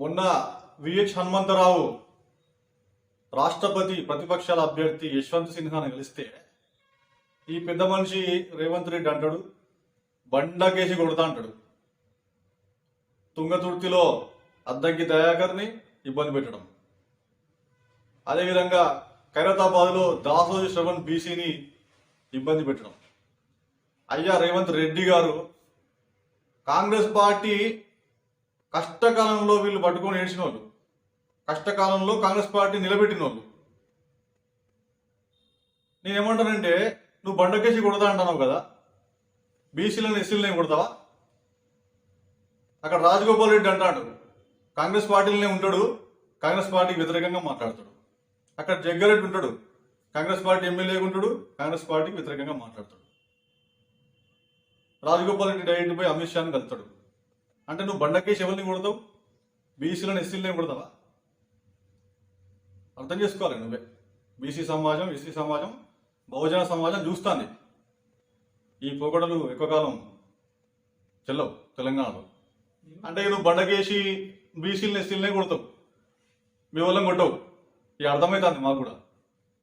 మొన్న విహెచ్ హనుమంతరావు రాష్ట్రపతి ప్రతిపక్షాల అభ్యర్థి యశ్వంత్ సిన్హాను కలిస్తే ఈ పెద్ద మనిషి రేవంత్ రెడ్డి అంటాడు బండకేసి కొడతా అంటాడు. తుంగతుర్తిలో అద్దంకి దయాకర్ని ఇబ్బంది పెట్టడం. అదేవిధంగా ఖైరతాబాద్లో దాసోజి శ్రవణ్ బీసీని ఇబ్బంది పెట్టడం. అయ్యా రేవంత్ రెడ్డి గారు కాంగ్రెస్ పార్టీ కష్టకాలంలో వీళ్ళు పట్టుకొని ఏడ్చిన వాళ్ళు కష్టకాలంలో కాంగ్రెస్ పార్టీ నిలబెట్టిన వాళ్ళు నేనేమంటానంటే నువ్వు బండకేసి కొడతా అంటున్నావు కదా? బీసీలను ఎస్సీలనే కొడతావా? అక్కడ రాజగోపాల్ రెడ్డి అంటాడు కాంగ్రెస్ పార్టీలోనే ఉంటాడు కాంగ్రెస్ పార్టీకి వ్యతిరేకంగా మాట్లాడతాడు. అక్కడ జగ్గారెడ్డి ఉంటాడు కాంగ్రెస్ పార్టీ ఎమ్మెల్యేగా ఉంటాడు కాంగ్రెస్ పార్టీకి వ్యతిరేకంగా మాట్లాడతాడు. రాజగోపాల్ రెడ్డి డైరెక్ట్ పోయి అమిత్ షాని కలుతాడు. అంటే నువ్వు బండకేసి ఎవరిని కొడతావు బీసీలను ఎస్సీలనే కొడతావా? అర్థం చేసుకోవాలి నువ్వే. బీసీ సమాజం ఎస్సీ సమాజం బహుజన సమాజం చూస్తాంది. ఈ పోకడలు ఎక్కువ కాలం చెల్లవు తెలంగాణలో. అంటే నువ్వు బండకేసి బీసీలని ఎస్సీలనే కొడతావు. మీ వాళ్ళని కొట్టవు. ఇక అర్థమవుతుంది మాకు కూడా.